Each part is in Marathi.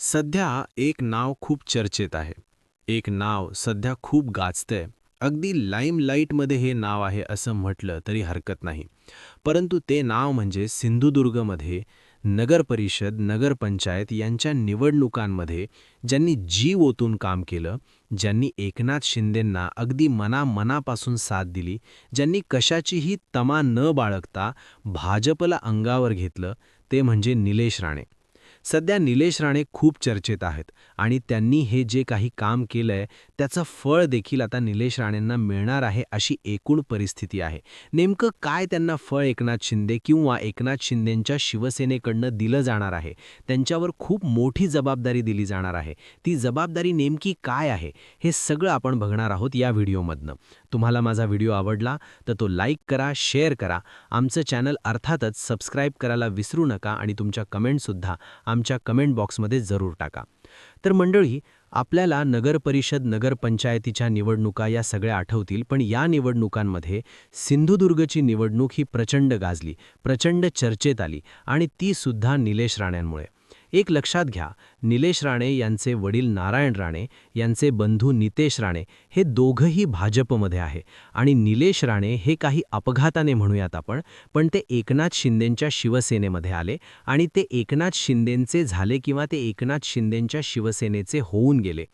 सध्या एक नाव खूप चर्चेत आहे. एक नाव सध्या खूप गाजतंय. अगदी लाईमलाईटमध्ये हे नाव आहे असं म्हटलं तरी हरकत नाही. परंतु ते नाव म्हणजे सिंधुदुर्गमध्ये नगरपरिषद नगरपंचायत यांच्या निवडणुकांमध्ये ज्यांनी जीव ओतून काम केलं ज्यांनी एकनाथ शिंदेंना अगदी मनामनापासून साथ दिली ज्यांनी कशाचीही तमा न बाळगता भाजपला अंगावर घेतलं ते म्हणजे निलेश राणे. सध्या निलेश राणे खूप चर्चेत आहेत आणि त्यांनी हे जे काही काम केलंय त्याचं फळ देखील आता निलेश राणेंना मिळणार आहे अशी एकूण परिस्थिती आहे. नेमकं काय त्यांना फळ एकनाथ शिंदे किंवा एकनाथ शिंदेंच्या शिवसेनेकडनं दिलं जाणार आहे? त्यांच्यावर खूप मोठी जबाबदारी दिली जाणार आहे. ती जबाबदारी नेमकी काय आहे? हे सगळं आपण बघणार आहोत या व्हिडिओमधनं. तुम्हाला माझा व्हिडिओ आवडला तर तो लाईक करा शेअर करा. आमचं चॅनल अर्थातच सबस्क्राईब करायला विसरू नका आणि तुमच्या कमेंटसुद्धा आमच्या कमेंट बॉक्समध्ये जरूर टाका. तर मंडळी आपल्याला नगरपरिषद नगरपंचायतीच्या निवडणुका या सगळ्या आठवतील पण या निवडणुकांमध्ये सिंधुदुर्गची निवडणूक ही प्रचंड गाजली प्रचंड चर्चेत आली आणि ती सुद्धा निलेश राण्यांमुळे एक लक्षात घ्या निलेश राणे यांचे वडील नारायण राणे यांचे बंधू नितेश राणे हे दोघंही भाजपमध्ये आहे. आणि निलेश राणे हे काही अपघाताने म्हणूयात आपण पण ते एकनाथ शिंदेंच्या शिवसेनेमध्ये आले आणि ते एकनाथ शिंदेंचे झाले किंवा ते एकनाथ शिंदेंच्या शिवसेनेचे होऊन गेले.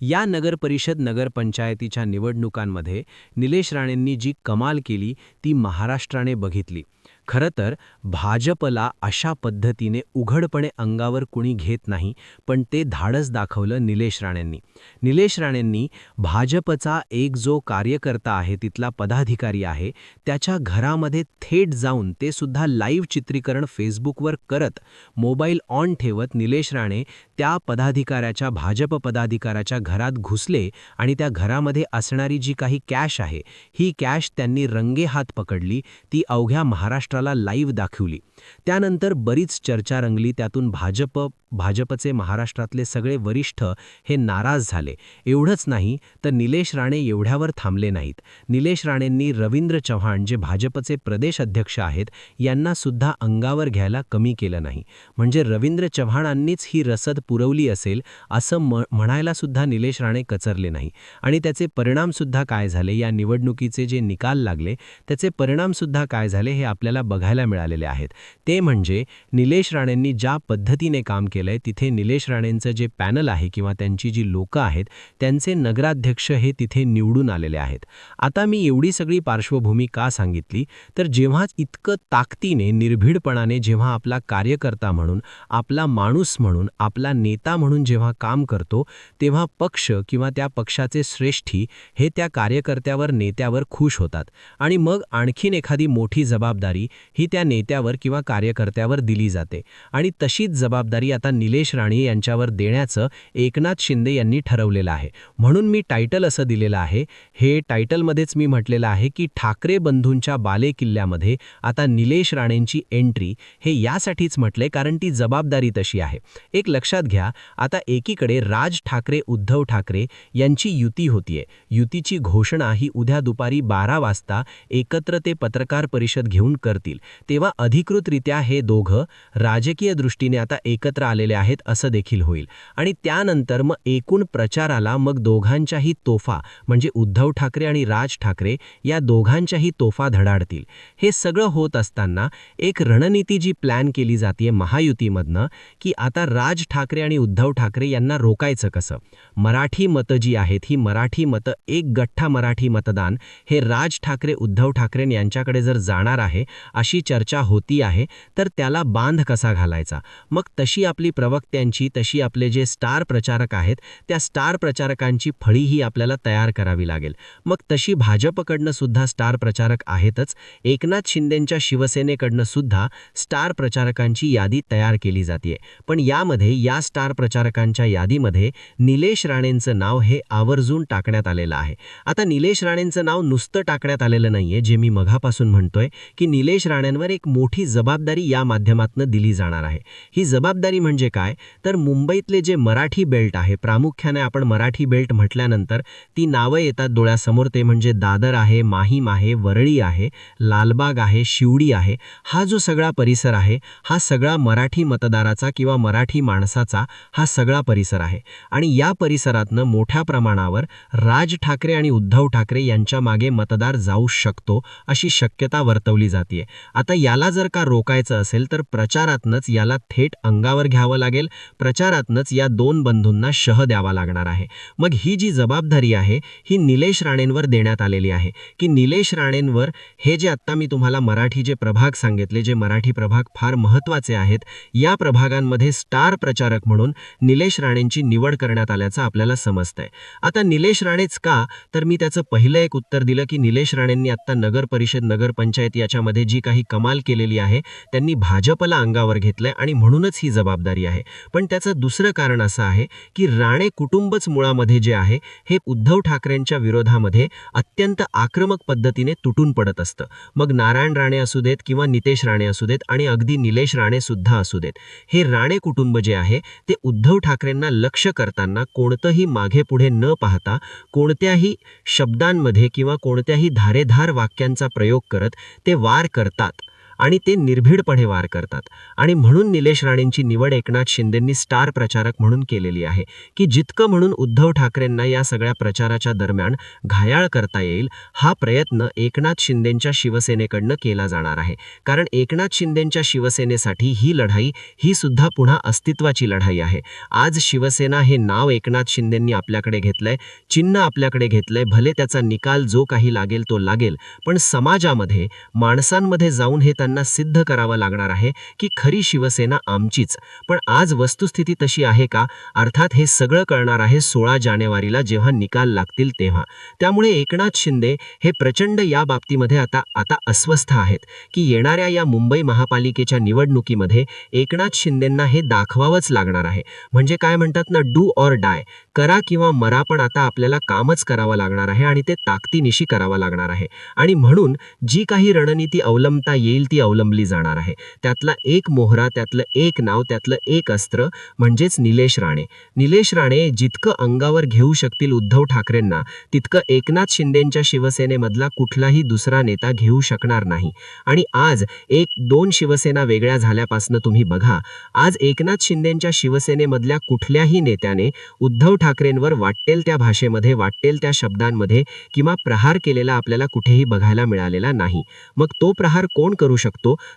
या नगरपरिषद नगरपंचायतीच्या निवडणुकांमध्ये निलेश राणेंनी जी कमाल केली ती महाराष्ट्राने बघितली. खरं तर भाजपला अशा पद्धतीने उघडपणे अंगावर कुणी घेत नाही पण ते धाडस दाखवलं निलेश राणेंनी. निलेश राणेंनी भाजपचा एक जो कार्यकर्ता आहे तिथला पदाधिकारी आहे त्याच्या घरामध्ये थेट जाऊन ते सुद्धा लाईव्ह चित्रीकरण फेसबुकवर करत मोबाईल ऑन ठेवत निलेश राणे त्या पदाधिकाऱ्याच्या भाजप पदाधिकाऱ्याच्या घरात घुसले आणि त्या घरामध्ये असणारी जी काही कॅश आहे ही कॅश त्यांनी रंगेहात पकडली ती अवघ्या महाराष्ट्र महाराष्ट्राला लाईव्ह दाखवली. त्यानंतर बरीच चर्चा रंगली त्यातून भाजप भाजपचे महाराष्ट्रातले सगळे वरिष्ठ हे नाराज झाले. एवढंच नाही तर निलेश राणे एवढ्यावर थांबले नाहीत. निलेश राणेंनी रवींद्र चव्हाण जे भाजपचे प्रदेश अध्यक्ष आहेत यांना सुद्धा अंगावर घ्यायला कमी केलं नाही. म्हणजे रवींद्र चव्हाणांनीच ही रसद पुरवली असेल असं म म्हणायला सुद्धा निलेश राणे कचरले नाही. आणि त्याचे परिणामसुद्धा काय झाले या निवडणुकीचे जे निकाल लागले त्याचे परिणामसुद्धा काय झाले हे आपल्याला बघायला मिळालेले आहेत. ते म्हणजे निलेश राणेंनी ज्या पद्धतीने काम केलं केलंय. तिथे निलेश राणेंचं जे पॅनल आहे किंवा त्यांची जी लोकं आहेत त्यांचे नगराध्यक्ष हे तिथे निवडून आलेले आहेत. आता मी एवढी सगळी पार्श्वभूमी का सांगितली? तर जेव्हा इतकं ताकदीने निर्भीडपणाने जेव्हा आपला कार्यकर्ता म्हणून आपला माणूस म्हणून आपला नेता म्हणून जेव्हा काम करतो तेव्हा पक्ष किंवा त्या पक्षाचे श्रेष्ठी हे त्या कार्यकर्त्यावर नेत्यावर खुश होतात. आणि मग आणखीन एखादी मोठी जबाबदारी ही त्या नेत्यावर किंवा कार्यकर्त्यावर दिली जाते. आणि तशीच जबाबदारी आता निलेश राणे यांच्यावर देण्याचं एकनाथ शिंदे यांनी ठरवलेलं आहे. म्हणून मी टायटल असं दिलेलं आहे. हे टायटलमध्येच मी म्हटलेलं आहे की ठाकरे बंधूंच्या बाले किल्ल्यामध्ये आता निलेश राणेंची एंट्री हे यासाठीच म्हटले कारण ती जबाबदारी तशी आहे. एक लक्षात घ्या आता एकीकडे राज ठाकरे उद्धव ठाकरे यांची युती होतीये. युतीची घोषणा ही उद्या दुपारी बारा वाजता एकत्र ते पत्रकार परिषद घेऊन करतील. तेव्हा अधिकृतरित्या हे दोघं राजकीय दृष्टीने आता एकत्र आले आलेले आहेत असं देखील होईल. आणि त्यानंतर मग एकूण प्रचाराला मग दोघांच्याही तोफा म्हणजे उद्धव ठाकरे आणि राज ठाकरे या दोघांच्याही तोफा धडाडतील. हे सगळं होत असताना एक रणनीती जी प्लॅन केली जाते महायुतीमधनं की आता राज ठाकरे आणि उद्धव ठाकरे यांना रोकायचं कसं? मराठी मतं जी आहेत ही मराठी मतं एक गठ्ठा मराठी मतदान हे राज ठाकरे उद्धव ठाकरे यांच्याकडे जर जाणार आहे अशी चर्चा होती आहे तर त्याला बांध कसा घालायचा? मग तशी आपली प्रवक्त्यांची तशी आपले जे स्टार प्रचारक आहेत त्या स्टार प्रचारकांची फळीही आपल्याला तयार करावी लागेल. मग तशी भाजपकडनं सुद्धा स्टार प्रचारक आहेतच. एकनाथ शिंदेंच्या शिवसेनेकडनं सुद्धा स्टार प्रचारकांची यादी तयार केली जाते पण यामध्ये या स्टार प्रचारकांच्या यादीमध्ये निलेश राणेंचं नाव हे आवर्जून टाकण्यात आलेलं आहे. आता निलेश राणेंचं नाव नुसतं टाकण्यात आलेलं नाहीये जे मी मघापासून म्हणतोय की निलेश राणेंवर एक मोठी जबाबदारी या माध्यमातून दिली जाणार आहे. ही जबाबदारी म्हणजे म्हणजे काय? तर मुंबईतले जे मराठी बेल्ट आहे प्रामुख्याने आपण मराठी बेल्ट म्हटल्यानंतर ती नावं येतात डोळ्यासमोर. ते म्हणजे दादर आहे माहीम आहे वरळी आहे लालबाग आहे शिवडी आहे. हा जो सगळा परिसर आहे हा सगळा मराठी मतदाराचा किंवा मराठी माणसाचा हा सगळा परिसर आहे. आणि या परिसरातनं मोठ्या प्रमाणावर राज ठाकरे आणि उद्धव ठाकरे यांच्या मागे मतदार जाऊ शकतो अशी शक्यता वर्तवली जाते आता याला जर का रोकायचं असेल तर प्रचारातनंच याला थेट अंगावर घ्यावं लागेल. प्रचारातनंच या दोन बंधूंना शह द्यावा लागणार आहे. मग ही जी जबाबदारी आहे ही निलेश राणेंवर देण्यात आलेली आहे. की निलेश राणेंवर हे जे आत्ता मी तुम्हाला मराठी जे प्रभाग सांगितले जे मराठी प्रभाग फार महत्त्वाचे आहेत या प्रभागांमध्ये स्टार प्रचारक म्हणून निलेश राणेंची निवड करण्यात आल्याचं आपल्याला समजतंय. आता निलेश राणेच का? तर मी त्याचं पहिलं एक उत्तर दिलं की निलेश राणेंनी आत्ता नगर परिषद नगरपंचायत याच्यामध्ये जी काही कमाल केलेली आहे त्यांनी भाजपला अंगावर घेतलंय आणि म्हणूनच ही जबाबदारी आहे. पण त्याचं दुसरं कारण असं आहे की राणे कुटुंबच मुळामध्ये जे आहे हे उद्धव ठाकरेंच्या विरोधामध्ये अत्यंत आक्रमक पद्धतीने तुटून पडत असतं. मग नारायण राणे असू देत किंवा नितेश राणे असू देत आणि अगदी निलेश राणे सुद्धा असू देत हे राणे कुटुंब जे आहे ते उद्धव ठाकरेंना लक्ष करताना कोणतंही मागे पुढे न पाहता कोणत्याही शब्दांमध्ये किंवा कोणत्याही धारेधार वाक्यांचा प्रयोग करत ते वार करतात. आणि ते निर्भीडपणे वार करतात. आणि म्हणून निलेश राणेंची निवड एकनाथ शिंदेंनी स्टार प्रचारक म्हणून केलेली आहे की जितकं म्हणून उद्धव ठाकरेंना या सगळ्या प्रचाराच्या दरम्यान घायाळ करता येईल हा प्रयत्न एकनाथ शिंदेंच्या शिवसेनेकडनं केला जाणार आहे. कारण एकनाथ शिंदेंच्या शिवसेनेसाठी ही लढाई ही सुद्धा पुन्हा अस्तित्वाची लढाई आहे. आज शिवसेना हे नाव एकनाथ शिंदेंनी आपल्याकडे घेतलंय चिन्ह आपल्याकडे घेतलंय भले त्याचा निकाल जो काही लागेल तो लागेल पण समाजामध्ये माणसांमध्ये जाऊन हे त्यांना सिद्ध करावं लागणार आहे की खरी शिवसेना आमचीच. पण आज वस्तुस्थिती तशी आहे का? अर्थात हे सगळं कळणार आहे सोळा जानेवारीला जेव्हा निकाल लागतील तेव्हा. त्यामुळे एकनाथ शिंदे हे प्रचंड या बाबतीमध्ये आता आता अस्वस्थ आहेत की येणाऱ्या या मुंबई महापालिकेच्या निवडणुकीमध्ये एकनाथ शिंदेंना हे दाखवावंच लागणार आहे. म्हणजे काय म्हणतात ना डू ऑर डाय. करा किंवा मरा पण आता आपल्याला कामच करावं लागणार आहे आणि ते ताकदीनिशी करावं लागणार आहे. आणि म्हणून जी काही रणनीती अवलंबता येईल ती अवलंबली जाणार आहे. त्यातला एक मोहरा त्यातलं एक नाव त्यातलं एक अस्त्र म्हणजेच निलेश राणे. निलेश राणे जितकं अंगावर घेऊ शकतील उद्धव ठाकरेंना तितकं एकनाथ शिंदेंच्या शिवसेनेमधला कुठलाही दुसरा नेता घेऊ शकणार नाही. आणि आज एक दोन शिवसेना वेगळ्या झाल्यापासनं तुम्ही बघा आज एकनाथ शिंदेंच्या शिवसेनेमधल्या कुठल्याही नेत्याने उद्धव ठाकरेंवर वाटेल त्या भाषेमध्ये वाटेल त्या शब्दांमध्ये किंवा प्रहार केलेला आपल्याला कुठेही बघायला मिळालेला नाही. मग तो प्रहार कोण करू शकतो?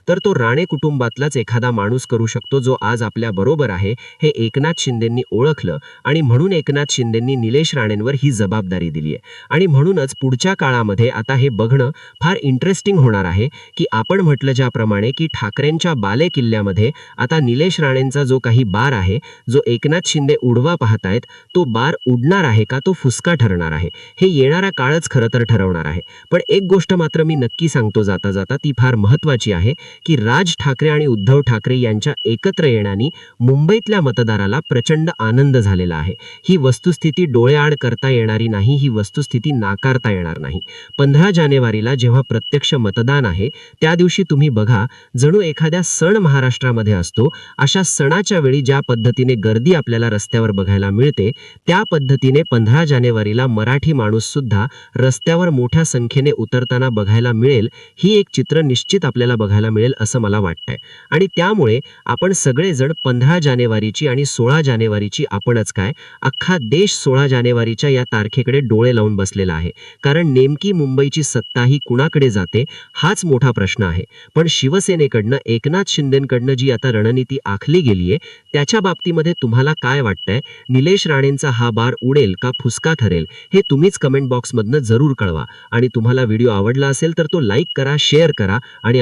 तर तो राणे कुटुंबातलाच एखादा माणूस करू शकतो जो आज आपल्या बरोबर आहे हे एकनाथ शिंदेंनी ओळखलं आणि म्हणून एकनाथ शिंदेंनी निलेश राणेंवर ही जबाबदारी दिली आहे. आणि म्हणूनच पुढच्या काळामध्ये आता हे बघणं फार इंटरेस्टिंग होणार आहे की आपण म्हटलं ज्याप्रमाणे की ठाकरेंच्या बाले किल्ल्यामध्ये आता निलेश राणेंचा जो काही बार आहे जो एकनाथ शिंदे उडवा पाहतायत तो बार उडणार आहे का तो फुसका ठरणार आहे हे येणारा काळच खरं तर ठरवणार आहे. पण एक गोष्ट मात्र मी नक्की सांगतो जाता जाता ती फार महत्वाची महत्वाची आहे की राज ठाकरे आणि उद्धव ठाकरे यांच्या एकत्र येण्याने मुंबईतल्या मतदाराला प्रचंड आनंद झालेला आहे. ही वस्तुस्थिती डोळेआड करता येणारी नाही ही वस्तुस्थिती नाकारता येणार नाही. पंधरा जानेवारीला जेव्हा प्रत्यक्ष मतदान आहे त्या दिवशी तुम्ही बघा जणू एखाद्या सण महाराष्ट्रामध्ये असतो अशा सणाच्या वेळी ज्या पद्धतीने गर्दी आपल्याला रस्त्यावर बघायला मिळते त्या पद्धतीने पंधरा जानेवारीला मराठी माणूस सुद्धा रस्त्यावर मोठ्या संख्येने उतरताना बघायला मिळेल ही एक चित्र निश्चित आपल्याला आपल्याला बघायला मिळेल असं मला वाटतंय. आणि त्यामुळे आपण सगळेजण पंधरा जानेवारीची आणि सोळा जानेवारीची आपणच काय अख्खा देश सोळा जानेवारीच्या या तारखेकडे डोळे लावून बसलेला आहे. कारण नेमकी मुंबईची सत्ता ही कुणाकडे जाते हाच मोठा प्रश्न आहे. पण शिवसेनेकडनं एकनाथ शिंदेकडनं जी आता रणनीती आखली गेलीये त्याच्या बाबतीमध्ये तुम्हाला काय वाटतंय? निलेश राणेंचा हा बार उडेल का फुसका ठरेल? हे तुम्हीच कमेंट बॉक्समधनं जरूर कळवा. आणि तुम्हाला व्हिडिओ आवडला असेल तर तो लाईक करा शेअर करा आणि